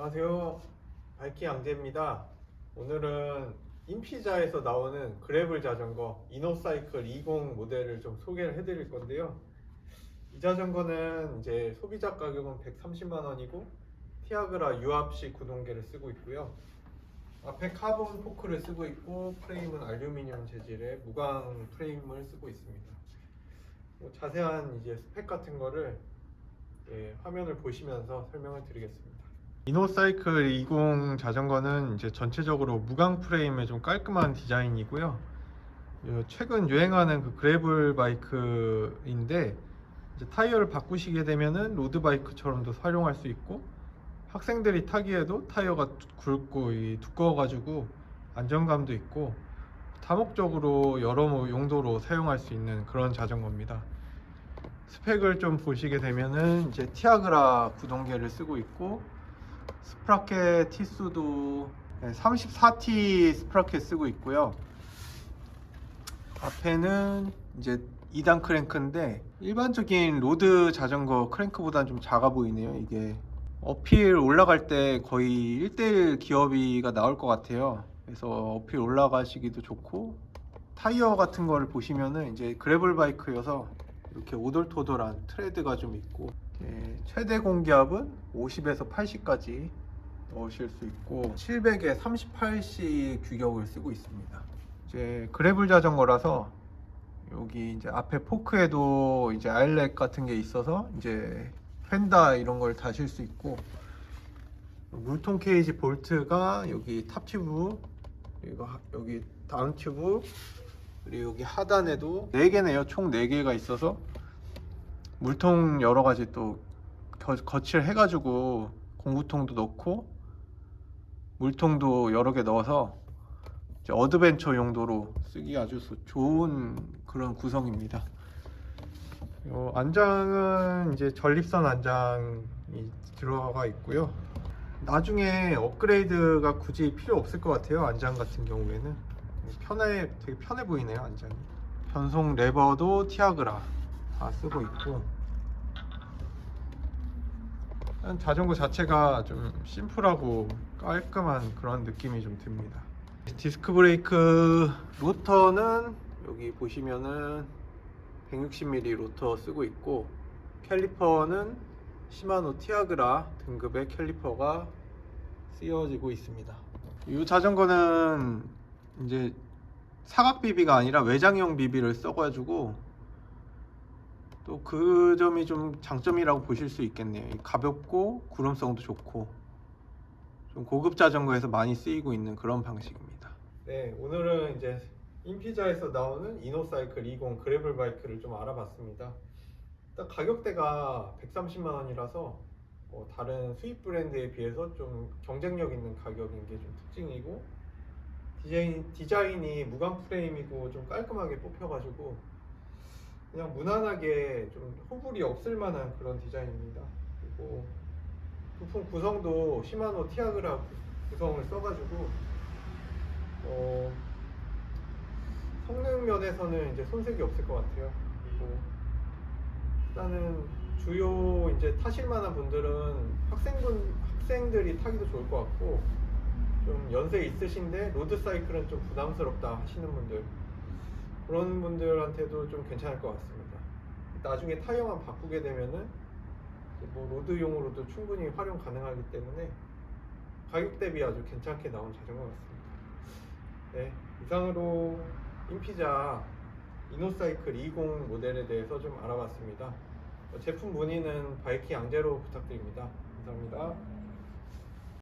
안녕하세요. 바이키 양재입니다. 오늘은 인피자에서 나오는 그래블 자전거 이노사이클 20 모델을 좀 소개를 해드릴 건데요. 이 자전거는 이제 소비자 가격은 130만 원이고 티아그라 유압식 구동계를 쓰고 있고요. 앞에 카본 포크를 쓰고 있고 프레임은 알루미늄 재질의 무광 프레임을 쓰고 있습니다. 뭐 자세한 이제 스펙 같은 거를 예, 화면을 보시면서 설명을 드리겠습니다. 이노사이클 20 자전거는 이제 전체적으로 무광 프레임의 좀 깔끔한 디자인이고요. 요 최근 유행하는 그 그래블 바이크인데 타이어를 바꾸시게 되면은 로드 바이크처럼도 활용할 수 있고 학생들이 타기에도 타이어가 굵고 이 두꺼워가지고 안정감도 있고 다목적으로 여러 뭐 용도로 사용할 수 있는 그런 자전거입니다. 스펙을 좀 보시게 되면은 이제 티아그라 구동계를 쓰고 있고 스프라켓 티수도 34T 스프라켓 쓰고 있고요. 앞에는 이제 2단 크랭크인데 일반적인 로드 자전거 크랭크보다는 좀 작아 보이네요. 이게 어필 올라갈 때 거의 1대1 기어비가 나올 것 같아요. 그래서 어필 올라가시기도 좋고 타이어 같은 거를 보시면은 이제 그래블 바이크여서 이렇게 오돌토돌한 트레드가 좀 있고 최대 공기압은 50에서 80까지 넣으실 수 있고 700에 38C 규격을 쓰고 있습니다. 이제 그래블 자전거라서 여기 이제 앞에 포크에도 이제 아일렛 같은 게 있어서 이제 펜다 이런 걸 다실 수 있고 물통 케이지 볼트가 여기 탑 튜브 그리고 하- 여기 다운 튜브 그리고 여기 하단에도 4개네요 총 4개가 있어서 물통 여러 가지 또 거, 거치를 해가지고 공구통도 넣고 물통도 여러 개 넣어서 어드벤처 용도로 쓰기 아주 소- 좋은 그런 구성입니다. 요 안장은 이제 전립선 안장이 들어가 있고요. 나중에 업그레이드가 굳이 필요 없을 것 같아요. 안장 같은 경우에는 편해 되게 편해 보이네요 안장이. 변속 레버도 티아그라 다 쓰고 있고 일단 자전거 자체가 좀 심플하고 깔끔한 그런 느낌이 좀 듭니다. 디스크 브레이크 로터는 여기 보시면은 160mm 로터 쓰고 있고 캘리퍼는 시마노 티아그라 등급의 캘리퍼가 쓰여지고 있습니다. 이 자전거는 이제 사각 비비가 아니라 외장형 비비를 써가지고 또 그 점이 좀 장점이라고 보실 수 있겠네요. 가볍고 구름성도 좋고 좀 고급 자전거에서 많이 쓰이고 있는 그런 방식입니다. 네, 오늘은 이제 인피자에서 나오는 이노사이클 20 그래블 바이크를 좀 알아봤습니다. 일단 가격대가 130만 원이라서 어, 다른 수입 브랜드에 비해서 좀 경쟁력 있는 가격인 게 좀 특징이고 디자인, 디자인이 무광 프레임이고 좀 깔끔하게 뽑혀가지고 그냥 무난하게 좀 호불이 없을 만한 그런 디자인입니다. 그리고 부품 구성도 시마노 티아그라 구성을 써가지고 어, 성능 면에서는 이제 손색이 없을 것 같아요. 그리고 일단은 주요 이제 타실 만한 분들은 학생분 학생들이 타기도 좋을 것 같고 좀 연세 있으신데 로드 사이클은 좀 부담스럽다 하시는 분들 그런 분들한테도 좀 괜찮을 것 같습니다. 나중에 타이어만 바꾸게 되면은 뭐 로드용으로도 충분히 활용 가능하기 때문에 가격 대비 아주 괜찮게 나온 자전거 같습니다. 네, 이상으로 인피자 이노사이클 20 모델에 대해서 좀 알아봤습니다. 어, 제품 문의는 바이키 양재로 부탁드립니다. 감사합니다.